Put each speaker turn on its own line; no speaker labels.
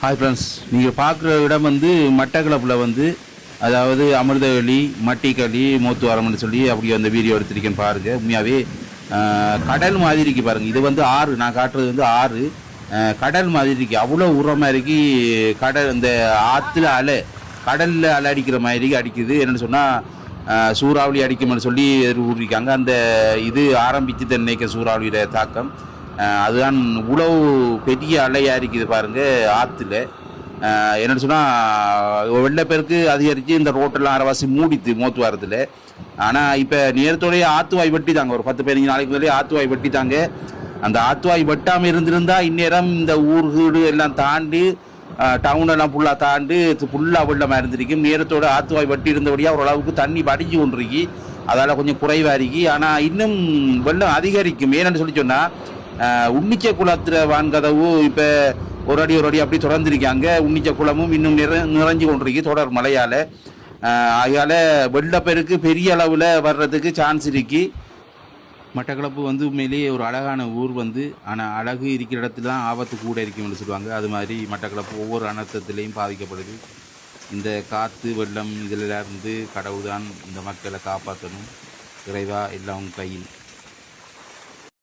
Hi friends நீங்கள் பார்க்குற இடம் வந்து மட்டக்களப்பில் வந்து அதாவது அமிர்தவெளி மட்டிக்களி மூத்துவாரம்னு சொல்லி அப்படி அந்த வீடியோ எடுத்திருக்கேன் பாருங்கள் உண்மையாகவே கடல் மாதிரி இருக்கு பாருங்கள் இது வந்து ஆறு நான் காட்டுறது வந்து ஆறு. கடல் மாதிரி இருக்கு. அவ்வளோ உரமாக இருக்கு கடல் இந்த ஆற்றுல அலை கடலில் அலை அடிக்கிற மாதிரி அடிக்குது. என்னென்னு சொன்னால் சூறாவளி அடிக்கும்னு சொல்லி எதிர்கூறிருக்காங்க அந்த இது ஆரம்பித்து நினைக்க சூறாவளியோட தாக்கம்? அதுதான் உழவு பெரிய அலையாக இருக்குது பாருங்கள் ஆற்றுல என்னென்னு சொன்னால் வெள்ளப்பெருக்கு அதிகரித்து இந்த ரோட்டெல்லாம் அரைவாசி மூடித்து மூத்து வாரத்தில். ஆனால் இப்போ நேரத்தோடய ஆத்துவாய் தாங்க ஒரு பத்து பதினஞ்சு நாளைக்கு முன்னாடி ஆத்துவாய் வெட்டிட்டாங்க. அந்த ஆத்துவாய் வெட்டாமல் இருந்திருந்தால் இந்நேரம் இந்த ஊர் வீடு எல்லாம் தாண்டி டவுனெல்லாம் ஃபுல்லாக தாண்டி ஃபுல்லாக வெள்ளமாக இருந்திருக்கும். நேரத்தோட ஆத்துவாய் வெட்டி இருந்தபடியாக ஓரளவுக்கு தண்ணி படிஞ்சு கொண்டிருக்கு அதால் கொஞ்சம் குறைவாக இருக்கு. ஆனால் இன்னும் வெள்ளம் அதிகரிக்கும். ஏன்னு சொல்லி சொன்னால் உன்னிச்ச குளத்துல வான்கதவு இப்போ ஒரு அடி ஒரு அடி அப்படி தொடர்ந்துருக்காங்க உன்னிச்ச குளமும் இன்னும் நிற நிறைஞ்சு கொண்டிருக்கு தொடர் மழையால். அதனால வெள்ளப்பெருக்கு பெரிய அளவில் வர்றதுக்கு சான்ஸ் இருக்கு. மட்டக்களப்பு வந்து உண்மையிலேயே ஒரு அழகான ஊர் வந்து. ஆனால் அழகு இருக்கிற இடத்துல தான் ஆபத்து கூட இருக்கும்னு சொல்லுவாங்க. அது மாதிரி மட்டக்களப்பு ஒவ்வொரு அனர்த்தத்திலையும் பாதிக்கப்படுது. இந்த காற்று வெள்ளம் இதில் இருந்து கடவுள் தான் இந்த மக்களை காப்பாற்றணும் இறைவா எல்லாம் கையில்.